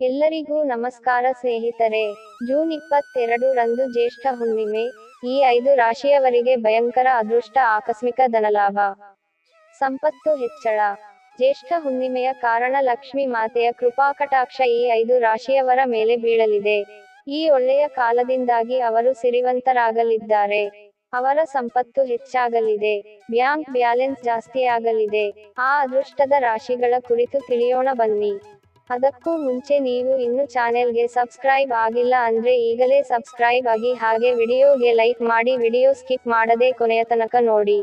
ಎಲ್ಲರಿಗೂ ನಮಸ್ಕಾರ ಸ್ನೇಹಿತರೆ. ಜೂನ್ ಇಪ್ಪತ್ತೆರಡು ರಂದು ಜ್ಯೇಷ್ಠ ಹುಣ್ಣಿಮೆ. ಈ ಐದು ರಾಶಿಯವರಿಗೆ ಭಯಂಕರ ಅದೃಷ್ಟ, ಆಕಸ್ಮಿಕ ಧನಲಾಭ. ಸಂಪತ್ತು ಹೆಚ್ಚಳ. ಜ್ಯೇಷ್ಠ ಹುಣ್ಣಿಮೆಯ ಕಾರಣ ಲಕ್ಷ್ಮಿ ಮಾತೆಯ ಕೃಪಾಕಟಾಕ್ಷ ಈ ಐದು ರಾಶಿಯವರ ಮೇಲೆ ಬೀಳಲಿದೆ. ಈ ಒಳ್ಳೆಯ ಕಾಲದಿಂದಾಗಿ ಅವರು ಸಿರಿವಂತರಾಗಲಿದ್ದಾರೆ. ಅವರ ಸಂಪತ್ತು ಹೆಚ್ಚಾಗಲಿದೆ. ಬ್ಯಾಂಕ್ ಬ್ಯಾಲೆನ್ಸ್ ಜಾಸ್ತಿಯಾಗಲಿದೆ. ಆ ಅದೃಷ್ಟದ ರಾಶಿಗಳ ಕುರಿತು ತಿಳಿಯೋಣ ಬನ್ನಿ. ಅದಕ್ಕೂ ಮುಂಚೆ ನೀವು ಇನ್ನು ಚಾನೆಲ್ಗೆ ಸಬ್ಸ್ಕ್ರೈಬ್ ಆಗಿಲ್ಲ ಅಂದ್ರೆ ಈಗಲೇ ಸಬ್ಸ್ಕ್ರೈಬ್ ಆಗಿ ಹಾಗೆ ವಿಡಿಯೋಗೆ ಲೈಕ್ ಮಾಡಿ ವಿಡಿಯೋ ಸ್ಕಿಪ್ ಮಾಡದೆ ಕೊನೆಯ ತನಕ ನೋಡಿ.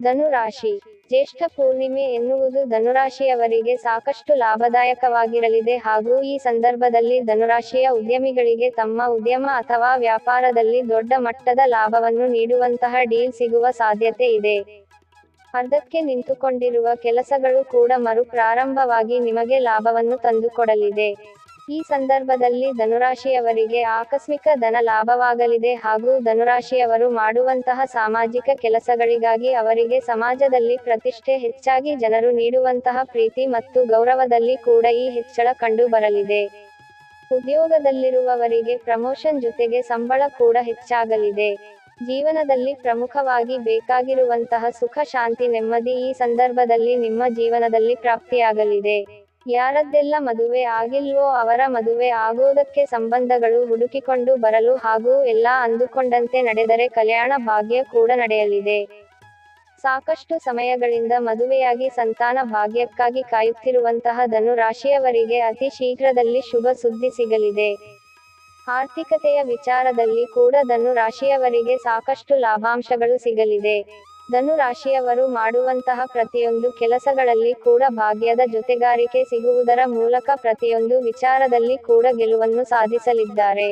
ಧನುರಾಶಿ. ಜ್ಯೇಷ್ಠ ಪೂರ್ಣಿಮೆ ಎನ್ನುವುದು ಧನುರಾಶಿಯವರಿಗೆ ಸಾಕಷ್ಟು ಲಾಭದಾಯಕವಾಗಿರಲಿದೆ ಹಾಗೂ ಈ ಸಂದರ್ಭದಲ್ಲಿ ಧನುರಾಶಿಯ ಉದ್ಯಮಿಗಳಿಗೆ ತಮ್ಮ ಉದ್ಯಮ ಅಥವಾ ವ್ಯಾಪಾರದಲ್ಲಿ ದೊಡ್ಡ ಮಟ್ಟದ ಲಾಭವನ್ನು ನೀಡುವಂತಹ ಡೀಲ್ ಸಿಗುವ ಸಾಧ್ಯತೆ ಇದೆ. ಅರ್ಧಕ್ಕೆ ನಿಂತುಕೊಂಡಿರುವ ಕೆಲಸಗಳು ಕೂಡ ಮರು ಪ್ರಾರಂಭವಾಗಿ ನಿಮಗೆ ಲಾಭವನ್ನು ತಂದುಕೊಡಲಿದೆ. ಈ ಸಂದರ್ಭದಲ್ಲಿ ಧನುರಾಶಿಯವರಿಗೆ ಆಕಸ್ಮಿಕ ಧನ ಲಾಭವಾಗಲಿದೆ ಹಾಗೂ ಧನುರಾಶಿಯವರು ಮಾಡುವಂತಹ ಸಾಮಾಜಿಕ ಕೆಲಸಗಳಿಗಾಗಿ ಅವರಿಗೆ ಸಮಾಜದಲ್ಲಿ ಪ್ರತಿಷ್ಠೆ ಹೆಚ್ಚಾಗಿ ಜನರು ನೀಡುವಂತಹ ಪ್ರೀತಿ ಮತ್ತು ಗೌರವದಲ್ಲಿ ಕೂಡ ಈ ಹೆಚ್ಚಳ ಕಂಡು ಬರಲಿದೆ ಉದ್ಯೋಗದಲ್ಲಿರುವವರಿಗೆ ಪ್ರಮೋಷನ್ ಜೊತೆಗೆ ಸಂಬಳ ಕೂಡ ಹೆಚ್ಚಾಗಲಿದೆ. ಜೀವನದಲ್ಲಿ ಪ್ರಮುಖವಾಗಿ ಬೇಕಾಗಿರುವಂತಹ ಸುಖ, ಶಾಂತಿ, ನೆಮ್ಮದಿ ಈ ಸಂದರ್ಭದಲ್ಲಿ ನಿಮ್ಮ ಜೀವನದಲ್ಲಿ ಪ್ರಾಪ್ತಿಯಾಗಲಿದೆ. ಯಾರದ್ದೆಲ್ಲ ಮದುವೆ ಆಗಿಲ್ವೋ ಅವರ ಮದುವೆ ಆಗೋದಕ್ಕೆ ಸಂಬಂಧಗಳು ಹುಡುಕಿಕೊಂಡು ಬರಲು ಹಾಗೂ ಎಲ್ಲಾ ಅಂದುಕೊಂಡಂತೆ ನಡೆದರೆ ಕಲ್ಯಾಣ ಭಾಗ್ಯ ಕೂಡ ನಡೆಯಲಿದೆ. ಸಾಕಷ್ಟು ಸಮಯಗಳಿಂದ ಮದುವೆಯಾಗಿ ಸಂತಾನ ಭಾಗ್ಯಕ್ಕಾಗಿ ಕಾಯುತ್ತಿರುವಂತಹ ಧನು ರಾಶಿಯವರಿಗೆ ಅತಿ ಶೀಘ್ರದಲ್ಲಿ ಶುಭ ಸುದ್ದಿ ಸಿಗಲಿದೆ. ಆರ್ಥಿಕತೆಯ ವಿಚಾರದಲ್ಲಿ ಕೂಡ ಧನು ರಾಶಿಯವರಿಗೆ ಸಾಕಷ್ಟು ಲಾಭಾಂಶಗಳು ಸಿಗಲಿದೆ. ಧನು ರಾಶಿಯವರು ಮಾಡುವಂತಹ ಪ್ರತಿಯೊಂದು ಕೆಲಸಗಳಲ್ಲಿ ಕೂಡ ಭಾಗ್ಯದ ಜೊತೆಗಾರಿಕೆ ಸಿಗುವುದರ ಮೂಲಕ ಪ್ರತಿಯೊಂದು ವಿಚಾರದಲ್ಲಿ ಕೂಡ ಗೆಲುವನ್ನು ಸಾಧಿಸಲಿದ್ದಾರೆ.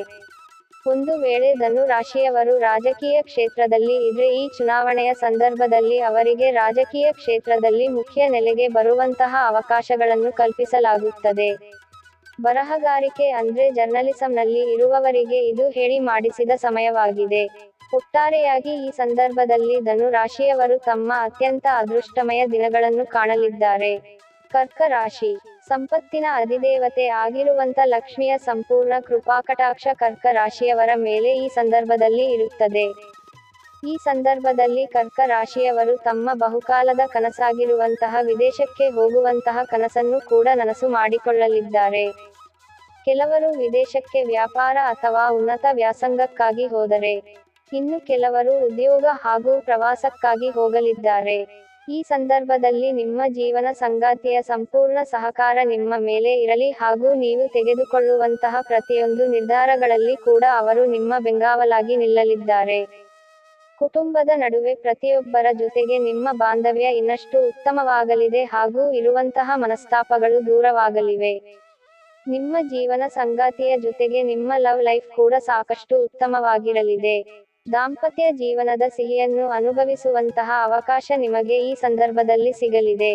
ಒಂದು ವೇಳೆ ಧನು ರಾಶಿಯವರು ರಾಜಕೀಯ ಕ್ಷೇತ್ರದಲ್ಲಿ ಇದ್ರೆ ಈ ಚುನಾವಣೆಯ ಸಂದರ್ಭದಲ್ಲಿ ಅವರಿಗೆ ರಾಜಕೀಯ ಕ್ಷೇತ್ರದಲ್ಲಿ ಮುಖ್ಯ ನೆಲೆಗೆ ಬರುವಂತಹ ಅವಕಾಶಗಳನ್ನು ಕಲ್ಪಿಸಲಾಗುತ್ತದೆ. ಬರಹಗಾರಿಕೆ ಅಂದ್ರೆ ಜರ್ನಲಿಸಂನಲ್ಲಿ ಇರುವವರಿಗೆ ಇದು ಹೇಳಿ ಮಾಡಿಸಿದ ಸಮಯವಾಗಿದೆ. ಒಟ್ಟಾರೆಯಾಗಿ ಈ ಸಂದರ್ಭದಲ್ಲಿ ಧನು ರಾಶಿಯವರು ತಮ್ಮ ಅತ್ಯಂತ ಅದೃಷ್ಟಮಯ ದಿನಗಳನ್ನು ಕಾಣಲಿದ್ದಾರೆ. ಕರ್ಕ ರಾಶಿ. ಸಂಪತ್ತಿನ ಅಧಿದೇವತೆ ಆಗಿರುವಂತ ಲಕ್ಷ್ಮಿಯ ಸಂಪೂರ್ಣ ಕೃಪಾಕಟಾಕ್ಷ ಕರ್ಕ ರಾಶಿಯವರ ಮೇಲೆ ಈ ಸಂದರ್ಭದಲ್ಲಿ ಇರುತ್ತದೆ. ಈ ಸಂದರ್ಭದಲ್ಲಿ ಕರ್ಕ ರಾಶಿಯವರು ತಮ್ಮ ಬಹುಕಾಲದ ಕನಸಾಗಿರುವಂತಹ ವಿದೇಶಕ್ಕೆ ಹೋಗುವಂತಹ ಕನಸನ್ನು ಕೂಡ ನನಸು ಮಾಡಿಕೊಳ್ಳಲಿದ್ದಾರೆ. ಕೆಲವರು ವಿದೇಶಕ್ಕೆ ವ್ಯಾಪಾರ ಅಥವಾ ಉನ್ನತ ವ್ಯಾಸಂಗಕ್ಕಾಗಿ ಹೋದರೆ, ಇನ್ನು ಕೆಲವರು ಉದ್ಯೋಗ ಹಾಗೂ ಪ್ರವಾಸಕ್ಕಾಗಿ ಹೋಗಲಿದ್ದಾರೆ. ಈ ಸಂದರ್ಭದಲ್ಲಿ ನಿಮ್ಮ ಜೀವನ ಸಂಗಾತಿಯ ಸಂಪೂರ್ಣ ಸಹಕಾರ ನಿಮ್ಮ ಮೇಲೆ ಇರಲಿ ಹಾಗೂ ನೀವು ತೆಗೆದುಕೊಳ್ಳುವಂತಹ ಪ್ರತಿಯೊಂದು ನಿರ್ಧಾರಗಳಲ್ಲಿ ಕೂಡ ಅವರು ನಿಮ್ಮ ಬೆಂಗಾವಲಾಗಿ ನಿಲ್ಲಲಿದ್ದಾರೆ. ಕುಟುಂಬದ ನಡುವೆ ಪ್ರತಿಯೊಬ್ಬರ ಜೊತೆಗೆ ನಿಮ್ಮ ಬಾಂಧವ್ಯ ಇನ್ನಷ್ಟು ಉತ್ತಮವಾಗಲಿದೆ ಹಾಗೂ ಇರುವಂತಹ ಮನಸ್ತಾಪಗಳು ದೂರವಾಗಲಿವೆ. ನಿಮ್ಮ ಜೀವನ ಸಂಗಾತಿಯ ಜೊತೆಗೆ ನಿಮ್ಮ ಲವ್ ಲೈಫ್ ಕೂಡ ಸಾಕಷ್ಟು ಉತ್ತಮವಾಗಿರಲಿದೆ. ದಾಂಪತ್ಯ ಜೀವನದ ಸಿಹಿಯನ್ನು ಅನುಭವಿಸುವಂತಹ ಅವಕಾಶ ನಿಮಗೆ ಈ ಸಂದರ್ಭದಲ್ಲಿ ಸಿಗಲಿದೆ.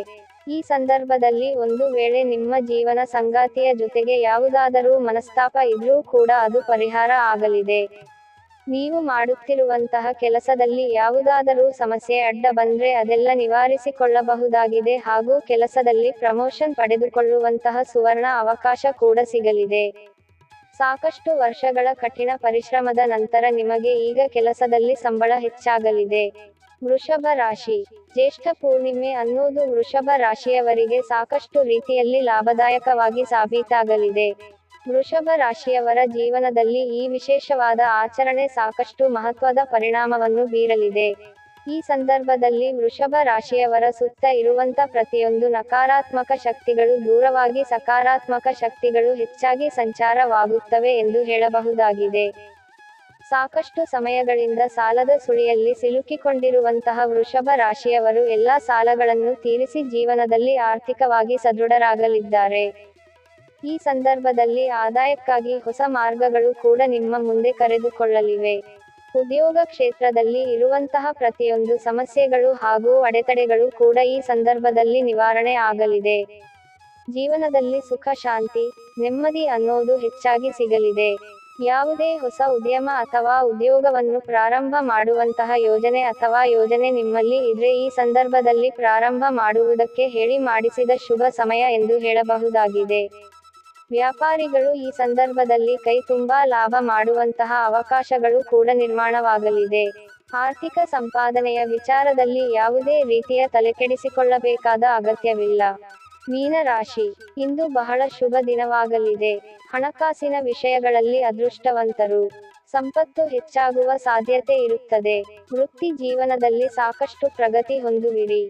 ಈ ಸಂದರ್ಭದಲ್ಲಿ ಒಂದು ವೇಳೆ ನಿಮ್ಮ ಜೀವನ ಸಂಗಾತಿಯ ಜೊತೆಗೆ ಯಾವುದಾದರೂ ಮನಸ್ತಾಪ ಇದ್ರೂ ಕೂಡ ಅದು ಪರಿಹಾರ ಆಗಲಿದೆ. ನೀವು ಮಾಡುತ್ತಿರುವಂತಹ ಕೆಲಸದಲ್ಲಿ ಯಾವುದಾದರೂ ಸಮಸ್ಯೆ ಅಡ್ಡ ಬಂದ್ರೆ ಅದೆಲ್ಲ ನಿವಾರಿಸಿಕೊಳ್ಳಬಹುದಾಗಿದೆ ಹಾಗೂ ಕೆಲಸದಲ್ಲಿ ಪ್ರಮೋಷನ್ ಪಡೆದುಕೊಳ್ಳುವಂತಹ ಸುವರ್ಣ ಅವಕಾಶ ಕೂಡ ಸಿಗಲಿದೆ. ಸಾಕಷ್ಟು ವರ್ಷಗಳ ಕಠಿಣ ಪರಿಶ್ರಮದ ನಂತರ ನಿಮಗೆ ಈಗ ಕೆಲಸದಲ್ಲಿ ಸಂಬಳ ಹೆಚ್ಚಾಗಲಿದೆ. ವೃಷಭ ರಾಶಿ. ಜ್ಯೇಷ್ಠ ಪೂರ್ಣಿಮೆ ಅನ್ನೋದು ವೃಷಭ ರಾಶಿಯವರಿಗೆ ಸಾಕಷ್ಟು ರೀತಿಯಲ್ಲಿ ಲಾಭದಾಯಕವಾಗಿ ಸಾಬೀತಾಗಲಿದೆ. ವೃಷಭ ರಾಶಿಯವರ ಜೀವನದಲ್ಲಿ ಈ ವಿಶೇಷವಾದ ಆಚರಣೆ ಸಾಕಷ್ಟು ಮಹತ್ವದ ಪರಿಣಾಮವನ್ನು ಬೀರಲಿದೆ. ಈ ಸಂದರ್ಭದಲ್ಲಿ ವೃಷಭ ರಾಶಿಯವರ ಸುತ್ತ ಇರುವಂತ ಪ್ರತಿಯೊಂದು ನಕಾರಾತ್ಮಕ ಶಕ್ತಿಗಳು ದೂರವಾಗಿ ಸಕಾರಾತ್ಮಕ ಶಕ್ತಿಗಳು ಹೆಚ್ಚಾಗಿ ಸಂಚಾರವಾಗುತ್ತವೆ ಎಂದು ಹೇಳಬಹುದಾಗಿದೆ. ಸಾಕಷ್ಟು ಸಮಯಗಳಿಂದ ಸಾಲದ ಸುಳಿಯಲ್ಲಿ ಸಿಲುಕಿಕೊಂಡಿರುವಂತಹ ವೃಷಭ ರಾಶಿಯವರು ಎಲ್ಲಾ ಸಾಲಗಳನ್ನು ತೀರಿಸಿ ಜೀವನದಲ್ಲಿ ಆರ್ಥಿಕವಾಗಿ ಸದೃಢರಾಗಲಿದ್ದಾರೆ. ಈ ಸಂದರ್ಭದಲ್ಲಿ ಆದಾಯಕ್ಕಾಗಿ ಹೊಸ ಮಾರ್ಗಗಳು ಕೂಡ ನಿಮ್ಮ ಮುಂದೆ ಕರೆದುಕೊಳ್ಳಲಿವೆ. ಉದ್ಯೋಗ ಕ್ಷೇತ್ರದಲ್ಲಿ ಇರುವಂತಹ ಪ್ರತಿಯೊಂದು ಸಮಸ್ಯೆಗಳು ಹಾಗೂ ಅಡೆತಡೆಗಳು ಕೂಡ ಈ ಸಂದರ್ಭದಲ್ಲಿ ನಿವಾರಣೆ ಆಗಲಿದೆ. ಜೀವನದಲ್ಲಿ ಸುಖ, ಶಾಂತಿ, ನೆಮ್ಮದಿ ಅನ್ನೋದು ಹೆಚ್ಚಾಗಿ ಸಿಗಲಿದೆ. ಯಾವುದೇ ಹೊಸ ಉದ್ಯಮ ಅಥವಾ ಉದ್ಯೋಗವನ್ನು ಪ್ರಾರಂಭ ಮಾಡುವಂತಹ ಯೋಜನೆ ಅಥವಾ ಯೋಜನೆ ನಿಮ್ಮಲ್ಲಿ ಇದ್ರೆ ಈ ಸಂದರ್ಭದಲ್ಲಿ ಪ್ರಾರಂಭ ಮಾಡುವುದಕ್ಕೆ ಹೇಳಿ ಮಾಡಿಸಿದ ಶುಭ ಸಮಯ ಎಂದು ಹೇಳಬಹುದಾಗಿದೆ. ವ್ಯಾಪಾರಿಗಳು ಈ ಸಂದರ್ಭದಲ್ಲಿ ಕೈ ತುಂಬಾ ಲಾಭ ಮಾಡುವಂತಹ ಅವಕಾಶಗಳು ಕೂಡ ನಿರ್ಮಾಣವಾಗಲಿದೆ. ಆರ್ಥಿಕ ಸಂಪಾದನೆಯ ವಿಚಾರದಲ್ಲಿ ಯಾವುದೇ ರೀತಿಯ ತಲೆಕೆಡಿಸಿಕೊಳ್ಳಬೇಕಾದ ಅಗತ್ಯವಿಲ್ಲ. ಮೀನ ರಾಶಿ ಇಂದು ಬಹಳ ಶುಭ ದಿನವಾಗಲಿದೆ. ಹಣಕಾಸಿನ ವಿಷಯಗಳಲ್ಲಿ ಅದೃಷ್ಟವಂತರು. ಸಂಪತ್ತು ಹೆಚ್ಚಾಗುವ ಸಾಧ್ಯತೆ ಇರುತ್ತದೆ. ವೃತ್ತಿ ಜೀವನದಲ್ಲಿ ಸಾಕಷ್ಟು ಪ್ರಗತಿ ಹೊಂದುವಿರಿ.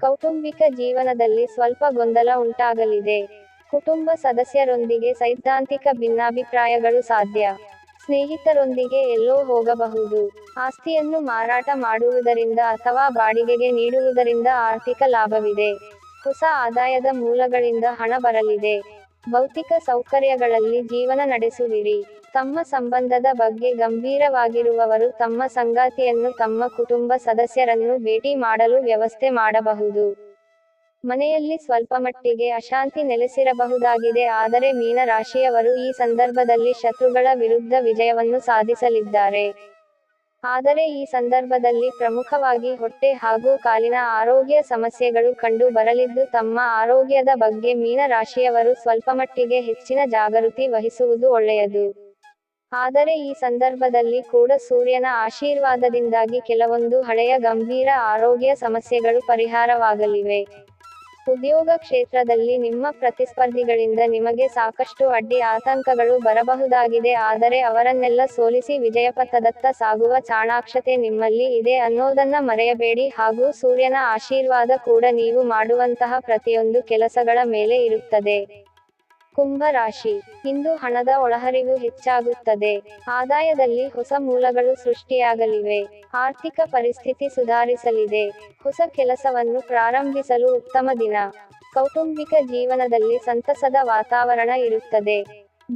ಕೌಟುಂಬಿಕ ಜೀವನದಲ್ಲಿ ಸ್ವಲ್ಪ ಗೊಂದಲ ಉಂಟಾಗಲಿದೆ. ಕುಟುಂಬ ಸದಸ್ಯರೊಂದಿಗೆ ಸೈದ್ಧಾಂತಿಕ ಭಿನ್ನಾಭಿಪ್ರಾಯಗಳು ಸಾಧ್ಯ. ಸ್ನೇಹಿತರೊಂದಿಗೆ ಎಲ್ಲೋ ಹೋಗಬಹುದು. ಆಸ್ತಿಯನ್ನು ಮಾರಾಟ ಮಾಡುವುದರಿಂದ ಅಥವಾ ಬಾಡಿಗೆಗೆ ನೀಡುವುದರಿಂದ ಆರ್ಥಿಕ ಲಾಭವಿದೆ. ಹೊಸ ಆದಾಯದ ಮೂಲಗಳಿಂದ ಹಣ ಬರಲಿದೆ. ಭೌತಿಕ ಸೌಕರ್ಯಗಳಲ್ಲಿ ಜೀವನ ನಡೆಸುವಿರಿ. ತಮ್ಮ ಸಂಬಂಧದ ಬಗ್ಗೆ ಗಂಭೀರವಾಗಿರುವವರು ತಮ್ಮ ಸಂಗಾತಿಯನ್ನು ತಮ್ಮ ಕುಟುಂಬ ಸದಸ್ಯರನ್ನು ಭೇಟಿ ಮಾಡಲು ವ್ಯವಸ್ಥೆ ಮಾಡಬಹುದು. ಮನೆಯಲ್ಲಿ ಸ್ವಲ್ಪ ಮಟ್ಟಿಗೆ ಅಶಾಂತಿ ನೆಲೆಸಿರಬಹುದಾಗಿದೆ. ಆದರೆ ಮೀನ ರಾಶಿಯವರು ಈ ಸಂದರ್ಭದಲ್ಲಿ ಶತ್ರುಗಳ ವಿರುದ್ಧ ವಿಜಯವನ್ನು ಸಾಧಿಸಲಿದ್ದಾರೆ. ಆದರೆ ಈ ಸಂದರ್ಭದಲ್ಲಿ ಪ್ರಮುಖವಾಗಿ ಹೊಟ್ಟೆ ಹಾಗೂ ಕಾಲಿನ ಆರೋಗ್ಯ ಸಮಸ್ಯೆಗಳು ಕಂಡು ಬರಲಿದ್ದು, ತಮ್ಮ ಆರೋಗ್ಯದ ಬಗ್ಗೆ ಮೀನ ರಾಶಿಯವರು ಸ್ವಲ್ಪಮಟ್ಟಿಗೆ ಹೆಚ್ಚಿನ ಜಾಗೃತಿ ವಹಿಸುವುದು ಒಳ್ಳೆಯದು. ಆದರೆ ಈ ಸಂದರ್ಭದಲ್ಲಿ ಕೂಡ ಸೂರ್ಯನ ಆಶೀರ್ವಾದದಿಂದಾಗಿ ಕೆಲವೊಂದು ಹಳೆಯ ಗಂಭೀರ ಆರೋಗ್ಯ ಸಮಸ್ಯೆಗಳು ಪರಿಹಾರವಾಗಲಿವೆ. ಉದ್ಯೋಗ ಕ್ಷೇತ್ರದಲ್ಲಿ ನಿಮ್ಮ ಪ್ರತಿಸ್ಪರ್ಧಿಗಳಿಂದ ನಿಮಗೆ ಸಾಕಷ್ಟು ಅಡ್ಡಿ ಆತಂಕಗಳು ಬರಬಹುದಾಗಿದೆ, ಆದರೆ ಅವರನ್ನೆಲ್ಲ ಸೋಲಿಸಿ ವಿಜಯಪಥದತ್ತ ಸಾಗುವ ಚಾಣಾಕ್ಷತೆ ನಿಮ್ಮಲ್ಲಿ ಇದೆ ಅನ್ನೋದನ್ನ ಮರೆಯಬೇಡಿ ಹಾಗೂ ಸೂರ್ಯನ ಆಶೀರ್ವಾದ ಕೂಡ ನೀವು ಮಾಡುವಂತಹ ಪ್ರತಿಯೊಂದು ಕೆಲಸಗಳ ಮೇಲೆ ಇರುತ್ತದೆ. ಕುಂಭ ರಾಶಿ ಇಂದು ಹಣದ ಒಳಹರಿವು ಹೆಚ್ಚಾಗುತ್ತದೆ. ಆದಾಯದಲ್ಲಿ ಹೊಸ ಮೂಲಗಳು ಸೃಷ್ಟಿಯಾಗಲಿವೆ. ಆರ್ಥಿಕ ಪರಿಸ್ಥಿತಿ ಸುಧಾರಿಸಲಿದೆ. ಹೊಸ ಕೆಲಸವನ್ನು ಪ್ರಾರಂಭಿಸಲು ಉತ್ತಮ ದಿನ. ಕೌಟುಂಬಿಕ ಜೀವನದಲ್ಲಿ ಸಂತಸದ ವಾತಾವರಣ ಇರುತ್ತದೆ.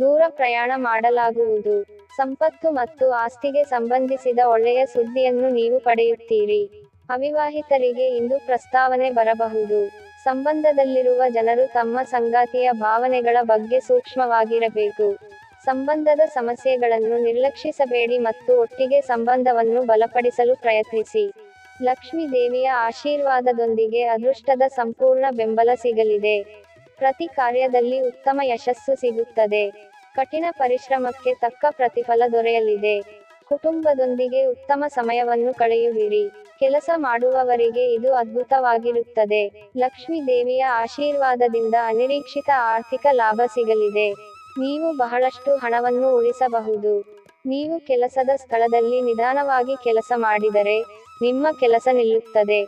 ದೂರ ಪ್ರಯಾಣ ಮಾಡಲಾಗುವುದು. ಸಂಪತ್ತು ಮತ್ತು ಆಸ್ತಿಗೆ ಸಂಬಂಧಿಸಿದ ಒಳ್ಳೆಯ ಸುದ್ದಿಯನ್ನು ನೀವು ಪಡೆಯುತ್ತೀರಿ. ಅವಿವಾಹಿತರಿಗೆ ಇಂದು ಪ್ರಸ್ತಾವನೆ ಬರಬಹುದು. ಸಂಬಂಧದಲ್ಲಿರುವ ಜನರು ತಮ್ಮ ಸಂಗಾತಿಯ ಭಾವನೆಗಳ ಬಗ್ಗೆ ಸೂಕ್ಷ್ಮವಾಗಿರಬೇಕು. ಸಂಬಂಧದ ಸಮಸ್ಯೆಗಳನ್ನು ನಿರ್ಲಕ್ಷಿಸಬೇಡಿ ಮತ್ತು ಒಟ್ಟಿಗೆ ಸಂಬಂಧವನ್ನು ಬಲಪಡಿಸಲು ಪ್ರಯತ್ನಿಸಿ. ಲಕ್ಷ್ಮೀ ದೇವಿಯ ಆಶೀರ್ವಾದದೊಂದಿಗೆ ಅದೃಷ್ಟದ ಸಂಪೂರ್ಣ ಬೆಂಬಲ ಸಿಗಲಿದೆ. ಪ್ರತಿ ಕಾರ್ಯದಲ್ಲಿ ಉತ್ತಮ ಯಶಸ್ಸು ಸಿಗುತ್ತದೆ. ಕಠಿಣ ಪರಿಶ್ರಮಕ್ಕೆ ತಕ್ಕ ಪ್ರತಿಫಲ ದೊರೆಯಲಿದೆ. ಕುಟುಂಬದೊಂದಿಗೆ ಉತ್ತಮ ಸಮಯವನ್ನು ಕಳೆಯುವಿರಿ. ಕೆಲಸ ಮಾಡುವವರಿಗೆ ಇದು ಅದ್ಭುತವಾಗಿರುತ್ತದೆ. ಲಕ್ಷ್ಮಿ ದೇವಿಯ ಆಶೀರ್ವಾದದಿಂದ ಅನಿರೀಕ್ಷಿತ ಆರ್ಥಿಕ ಲಾಭ ಸಿಗಲಿದೆ. ನೀವು ಬಹಳಷ್ಟು ಹಣವನ್ನು ಉಳಿಸಬಹುದು. ನೀವು ಕೆಲಸದ ಸ್ಥಳದಲ್ಲಿ ನಿಧಾನವಾಗಿ ಕೆಲಸ ಮಾಡಿದರೆ ನಿಮ್ಮ ಕೆಲಸ ನಿಲ್ಲುತ್ತದೆ.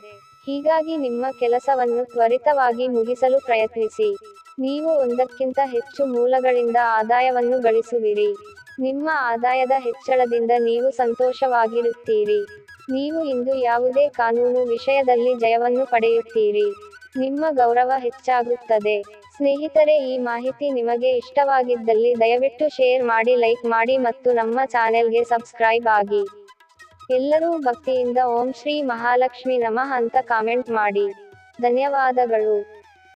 ಹೀಗಾಗಿ ನಿಮ್ಮ ಕೆಲಸವನ್ನು ತ್ವರಿತವಾಗಿ ಮುಗಿಸಲು ಪ್ರಯತ್ನಿಸಿ. ನೀವು ಒಂದಕ್ಕಿಂತ ಹೆಚ್ಚು ಮೂಲಗಳಿಂದ ಆದಾಯವನ್ನು ಗಳಿಸುವಿರಿ. ನಿಮ್ಮ ಆದಾಯದ ಹೆಚ್ಚಳದಿಂದ ನೀವು ಸಂತೋಷವಾಗಿರುತ್ತೀರಿ. ನೀವು ಇಂದು ಯಾವುದೇ ಕಾನೂನು ವಿಷಯದಲ್ಲಿ ಜಯವನ್ನು ಪಡೆಯುತ್ತೀರಿ. ನಿಮ್ಮ ಗೌರವ ಹೆಚ್ಚಾಗುತ್ತದೆ. ಸ್ನೇಹಿತರೆ, ಈ ಮಾಹಿತಿ ನಿಮಗೆ ಇಷ್ಟವಾಗಿದ್ದಲ್ಲಿ ದಯವಿಟ್ಟು ಶೇರ್ ಮಾಡಿ, ಲೈಕ್ ಮಾಡಿ ಮತ್ತು ನಮ್ಮ ಚಾನೆಲ್ಗೆ ಸಬ್ಸ್ಕ್ರೈಬ್ ಆಗಿ. ಎಲ್ಲರೂ ಭಕ್ತಿಯಿಂದ ಓಂ ಶ್ರೀ ಮಹಾಲಕ್ಷ್ಮಿ ನಮಃ ಅಂತ ಕಾಮೆಂಟ್ ಮಾಡಿ. ಧನ್ಯವಾದಗಳು.